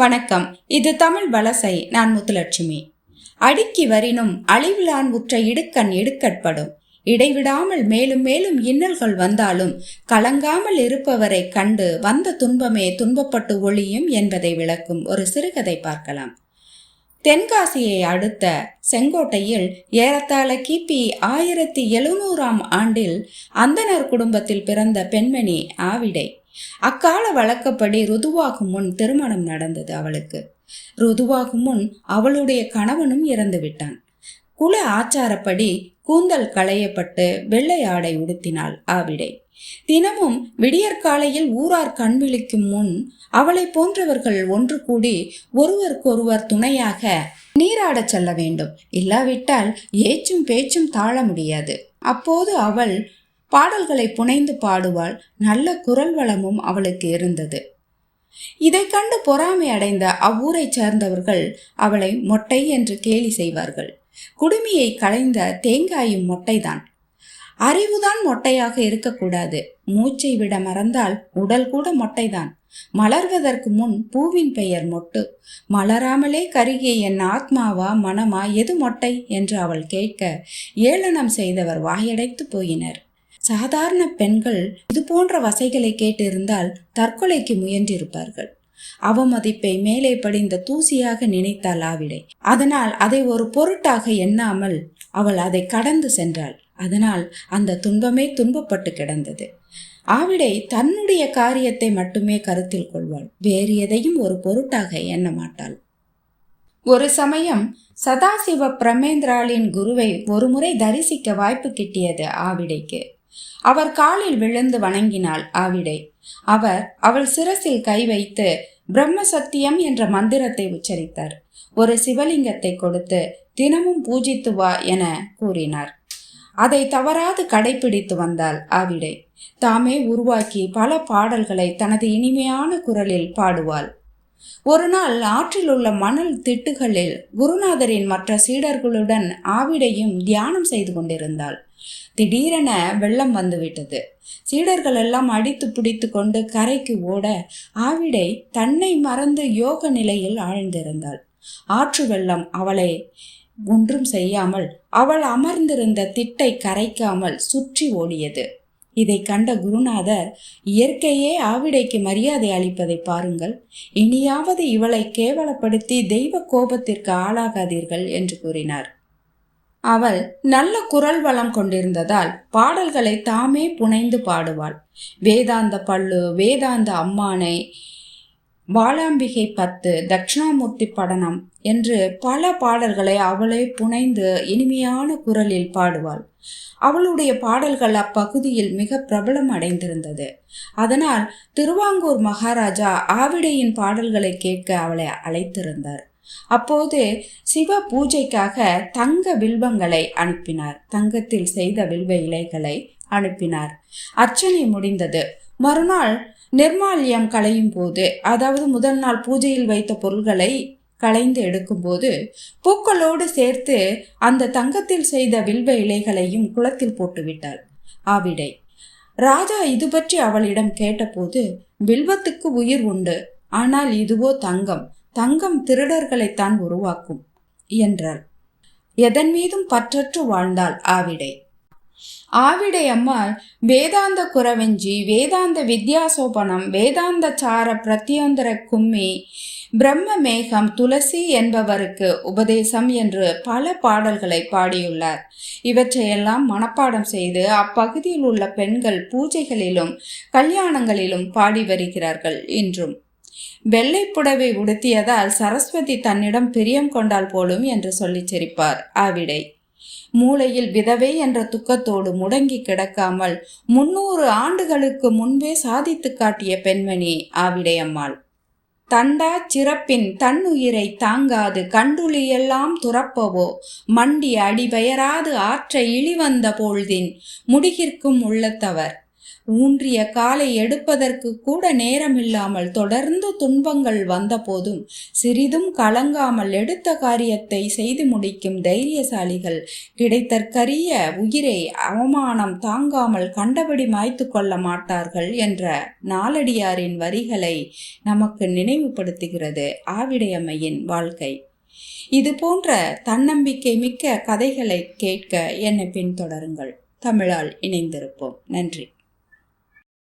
வணக்கம். இது தமிழ் வலசை நான் முத்துலட்சுமி. அடுக்கி வரினும் அழிவிலான் உற்ற இடுக்கண் இடுக்கட்படும். இடைவிடாமல் மேலும் மேலும் இன்னல்கள் வந்தாலும் கலங்காமல் இருப்பவரை கண்டு வந்த துன்பமே துன்பப்பட்டு ஒளியும் என்பதை விளக்கும் ஒரு சிறுகதை பார்க்கலாம். தென்காசியை அடுத்த செங்கோட்டையில் ஏறத்தாழ கிபி ஆயிரத்தி எழுநூறாம் ஆண்டில் அந்தனர் குடும்பத்தில் பிறந்த பெண்மணி ஆவிடை. அக்கால வழக்கப்படி ருதுவாகும் முன் திருமணம் நடந்தது அவளுக்கு. ருதுவாகும் முன் அவளுடைய கணவனும் இறந்து விட்டான். குல ஆச்சாரப்படி கூந்தல் களையப்பட்டு வெள்ளை ஆடை உடுத்தினாள் ஆவிடை. தினமும் விடியற்காலையில் ஊரார் கண்விழிக்கும் முன் அவளை போன்றவர்கள் ஒன்று கூடி ஒருவருக்கொருவர் துணையாக நீராடச் செல்ல வேண்டும். இல்லாவிட்டால் ஏச்சும் பேச்சும் தாழ முடியாது. அப்போது அவள் பாடல்களை புனைந்து பாடுவாள் நல்ல குரல் வளமும் அவளுக்கு இருந்தது. இதை கண்டு பொறாமை அடைந்த அவ்வூரைச் சேர்ந்தவர்கள் அவளை மொட்டை என்று கேலி செய்வார்கள். குடுமியை களைந்த தேங்காயும் மொட்டைதான். அறிவுதான் மொட்டையாக இருக்கக்கூடாது. மூச்சை விட மறந்தால் உடல் கூட மொட்டைதான். மலர்வதற்கு முன் பூவின் பெயர் மொட்டு. மலராமலே கருகிய என் ஆத்மாவா மனமா எது மொட்டை? என்று அவள் கேட்க ஏளனம் செய்தவர் வாயடைத்து போயினர். சாதாரண பெண்கள் இது போன்ற வசைகளை கேட்டிருந்தால் தற்கொலைக்கு முயன்றிருப்பார்கள். அவமதிப்பை மேலே படிந்த தூசியாக நினைத்தாள் ஆவிடை அதனால் அதை ஒரு பொருட்டாக எண்ணாமல் அவள் அதை கடந்து சென்றாள். அதனால் அந்த துன்பமே துன்பப்பட்டு கிடந்தது. ஆவிடை தன்னுடைய காரியத்தை மட்டுமே கருத்தில் கொள்வாள். வேறு எதையும் ஒரு பொருட்டாக எண்ண மாட்டாள். ஒரு சமயம் சதாசிவ பிரமேந்திராளின் குருவை ஒருமுறை தரிசிக்க வாய்ப்பு கிட்டியது ஆவிடைக்கு. அவர் காலில் விழுந்து வணங்கினாள் ஆவிடை. அவர் அவள் சிரசில் கை வைத்து பிரம்ம சத்தியம் என்ற மந்திரத்தை உச்சரித்தார். ஒரு சிவலிங்கத்தை கொடுத்து தினமும் பூஜித்து வா என கூறினார். அதை தவறாது கடைபிடித்து வந்தாள் ஆவிடை. தாமே உருவாக்கி பல பாடல்களை தனது இனிமையான குரலில் பாடுவாள். ஒரு நாள் ஆற்றில் உள்ள மணல் திட்டுகளில் குருநாதரின் மற்ற சீடர்களுடன் ஆவிடையும் தியானம் செய்து கொண்டிருந்தாள். திடீரென வெள்ளம் வந்துவிட்டது. சீடர்கள் எல்லாம் அடித்து பிடித்து கொண்டு கரைக்கு ஓட ஆவிடை தன்னை மறந்து யோக நிலையில் ஆழ்ந்திருந்தாள். ஆற்று வெள்ளம் அவளை ஒன்றும் செய்யாமல் அவள் அமர்ந்திருந்த திட்டை கரைக்காமல் சுற்றி ஓடியது. இதை கண்ட குருநாதர் இயற்கையே ஆவிடைக்கு மரியாதை அளிப்பதை பாருங்கள். இனியாவது இவளை கேவலப்படுத்தி தெய்வ கோபத்திற்கு ஆளாகாதீர்கள் என்று கூறினார். அவள் நல்ல குரல் வளம் கொண்டிருந்ததால் பாடல்களை தாமே புனைந்து பாடுவாள். வேதாந்த பல்லு வேதாந்த அம்மானை பாலாம்பிகை பத்து தட்சிணாமூர்த்தி படனம் என்று பல பாடல்களை அவளே புனைந்து இனிமையான குரலில் பாடுவாள். அவளுடைய பாடல்கள் அப்பகுதியில் மிக பிரபலம் அடைந்திருந்தது. அதனால் திருவாங்கூர் மகாராஜா ஆவிடையின் பாடல்களை கேட்க அவளை அழைத்திருந்தார். அப்போது சிவ பூஜைக்காக தங்க வில்வங்களை அனுப்பினார். தங்கத்தில் செய்த வில்வ இலைகளை அனுப்பினார். அர்ச்சனை முடிந்தது. மறுநாள் நிர்மால்யம் களையும் போது அதாவது முதல் நாள் பூஜையில் வைத்த பொருள்களை களைந்து எடுக்கும்போது பூக்களோடு சேர்த்து அந்த தங்கத்தில் செய்த வில்வ இலைகளையும் குளத்தில் போட்டுவிட்டாள் ஆவிடை. ராஜா இது பற்றி அவளிடம் கேட்டபோது வில்வத்துக்கு உயிர் உண்டு ஆனால் இதுவோ தங்கம். தங்கம் திருடர்களைத்தான் உருவாக்கும் என்றாள் எதன் மீதும் பற்றற்று வாழ்ந்தாள் ஆவிடை. ஆவிடை அம்மாள் வேதாந்த குரவெஞ்சி வேதாந்த வித்யாசோபனம் வேதாந்த சார பிரத்யோந்தர கும்மி பிரம்ம மேகம் துளசி என்பவருக்கு உபதேசம் என்று பல பாடல்களை பாடியுள்ளார். இவற்றையெல்லாம் மனப்பாடம் செய்து அப்பகுதியில் உள்ள பெண்கள் பூஜைகளிலும் கல்யாணங்களிலும் பாடி வருகிறார்கள் இன்றும். வெள்ளை புடவை உடுத்தியதால் சரஸ்வதி தன்னிடம் பிரியம் கொண்டால் போலும் என்று சொல்லிச் சிரிப்பார். ஆவிடை மூளையில் விதவை என்ற துக்கத்தோடு முடங்கி கிடக்காமல் முன்னூறு ஆண்டுகளுக்கு முன்பே சாதித்து காட்டிய பெண்மணி. ஆவிடையம்மாள் தண்டா சிறப்பின் தன்னுயிரை தாங்காது கண்டுளியெல்லாம் துறப்பவோ? மண்டி அடிபெயராது ஆற்ற இழிவந்த போழ்தின் முடிகிற்கும் உள்ளத்தவர். ஊன்றிய காலை எடுப்பதற்கு கூட நேரமில்லாமல் தொடர்ந்து துன்பங்கள் வந்தபோதும் சிறிதும் கலங்காமல் எடுத்த காரியத்தை செய்து முடிக்கும் தைரியசாலிகள் கிடைத்தற்கரிய உயிரை அவமானம் தாங்காமல் கண்டபடி மாய்த்து கொள்ள மாட்டார்கள் என்ற நாலடியாரின் வரிகளை நமக்கு நினைவுபடுத்துகிறது ஆவிடையம்மையின் வாழ்க்கை. இது போன்ற தன்னம்பிக்கை மிக்க கதைகளை கேட்க என்னை பின்தொடருங்கள். தமிழால் இணைந்திருப்போம். நன்றி.